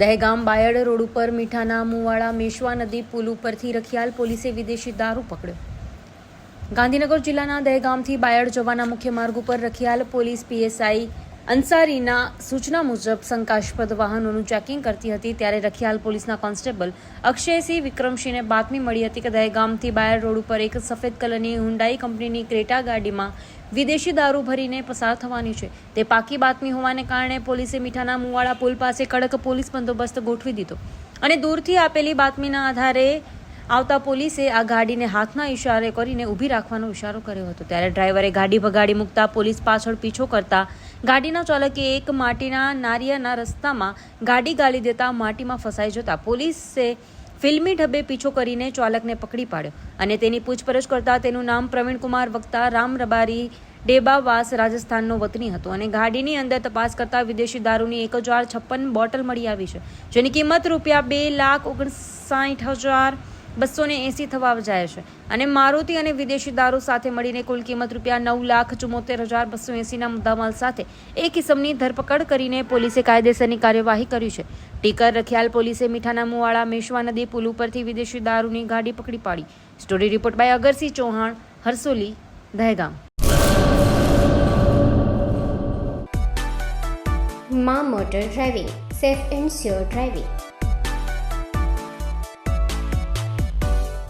Dehgam Bayad road ઉપર મીઠાના મુવાડા મેશ્વા નદી પુલ ઉપરથી રખિયાલ પોલીસે વિદેશી દારૂ પકડ્યો. ગાંધીનગર જિલ્લાના દહેગામથી બાયડ જવાના મુખ્ય માર્ગ ઉપર રખિયાલ પોલીસ પીએસઆઈ અંસારીના સૂચના મુજબ શંકાસ્પદ વાહનોનું ચેકિંગ કરતી હતી ત્યારે રખિયાલ પોલીસના કોન્સ્ટેબલ અક્ષયસિંહ વિક્રમસિંહને બાતમી મળી હતી કે દહેગામથી બાયર રોડ ઉપર એક સફેદ કલરની હુન્ડાઈ કંપનીની ક્રેટા ગાડીમાં વિદેશી દારૂ ભરીને પસાર થવાની છે. તે પાકી બાતમી હોવાને કારણે પોલીસે મીઠાના મુવાડા પુલ પાસે કડક પોલીસ બંદોબસ્ત ગોઠવી દીધો અને દૂરથી આપેલી બાતમીના આધારે આવતા પોલીસે આ ગાડીને હાથના ઇશારે કરીને ઊભી રાખવાનો ઇશારો કર્યો હતો. ત્યારે ડ્રાઈવરે ગાડી ભગાડી મૂકતા પોલીસ પાછળ પીછો કરતા ગાડીના ચાલકે એક માટીના નારિયાના રસ્તામાં ગાડી ગાળી દેતા માટીમાં ફસાઈ જતા પોલીસે ફિલ્મી ઢબે પીછો કરીને ચાલકને પકડી પાડ્યો અને તેની પૂછપરછ કરતા તેનું નામ પ્રવીણકુમાર વક્તા રામ રબારી ડેબાવાસ રાજસ્થાનનો વતની હતો અને ગાડીની અંદર તપાસ કરતા વિદેશી દારૂની એક હજાર છપ્પન બોટલ મળી આવી છે, જેની કિંમત રૂપિયા બે લાખ ઓગણસાઠ હજાર બસો ને એંસી થવા જાય છે. અને મારુતિ અને વિદેશી દારૂ સાથે મળીને કુલ કિંમત રૂપિયા નવ લાખ ચુમ્મોતેર હજાર બસો એંસીના મુદ્દામાલ સાથે એક કિસમની ધરપકડ કરીને પોલીસે કાયદેસરની કાર્યવાહી કરી છે. ટીકર, રખિયાલ પોલીસે મીઠાના મુવાળા મેશ્વા નદી, પુલ ઉપરથી વિદેશી દારૂની ગાડી પકડી પાડી. Story report by Agarsinh Chauhan, Harsoli, Dehgam. મા motor driving, safe and sure driving.